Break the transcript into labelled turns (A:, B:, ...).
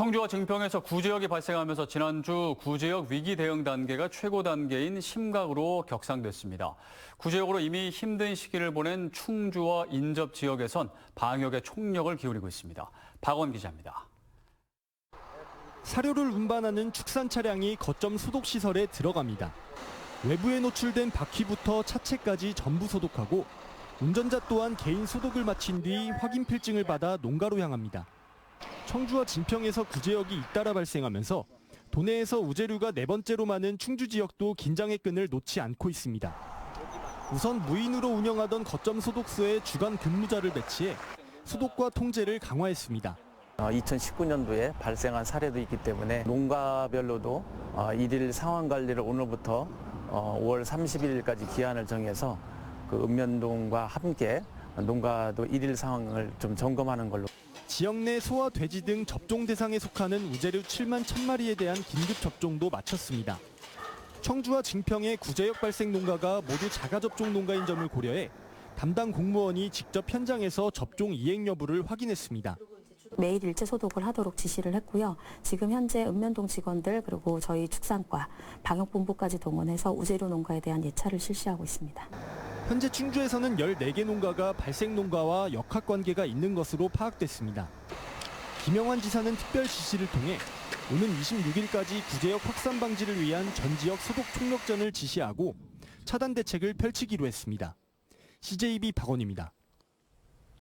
A: 청주와 증평에서 구제역이 발생하면서 지난주 구제역 위기 대응 단계가 최고 단계인 심각으로 격상됐습니다. 구제역으로 이미 힘든 시기를 보낸 충주와 인접 지역에선 방역에 총력을 기울이고 있습니다. 박원 기자입니다.
B: 사료를 운반하는 축산 차량이 거점 소독 시설에 들어갑니다. 외부에 노출된 바퀴부터 차체까지 전부 소독하고 운전자 또한 개인 소독을 마친 뒤 확인 필증을 받아 농가로 향합니다. 청주와 진평에서 구제역이 잇따라 발생하면서 도내에서 우제류가 네 번째로 많은 충주 지역도 긴장의 끈을 놓지 않고 있습니다. 우선 무인으로 운영하던 거점 소독소에 주간 근무자를 배치해 소독과 통제를 강화했습니다.
C: 2019년도에 발생한 사례도 있기 때문에 농가별로도 어, 일일 상황 관리를 오늘부터 어, 5월 30일까지 기한을 정해서 그 읍면동과 함께 농가도 일일 상황을 좀 점검하는 걸로
B: 지역 내 소와 돼지 등 접종 대상에 속하는 우제류 7만 1000마리에 대한 긴급 접종도 마쳤습니다. 청주와 증평의 구제역 발생 농가가 모두 자가 접종 농가인 점을 고려해 담당 공무원이 직접 현장에서 접종 이행 여부를 확인했습니다.
D: 매일 일제 소독을 하도록 지시를 했고요. 지금 현재 읍면동 직원들 그리고 저희 축산과 방역본부까지 동원해서 우제류 농가에 대한 예찰을 실시하고 있습니다.
B: 현재 충주에서는 14개 농가가 발생 농가와 역학 관계가 있는 것으로 파악됐습니다. 김영환 지사는 특별 지시를 통해 오는 26일까지 구제역 확산 방지를 위한 전 지역 소독 총력전을 지시하고 차단 대책을 펼치기로 했습니다. CJB 박원입니다.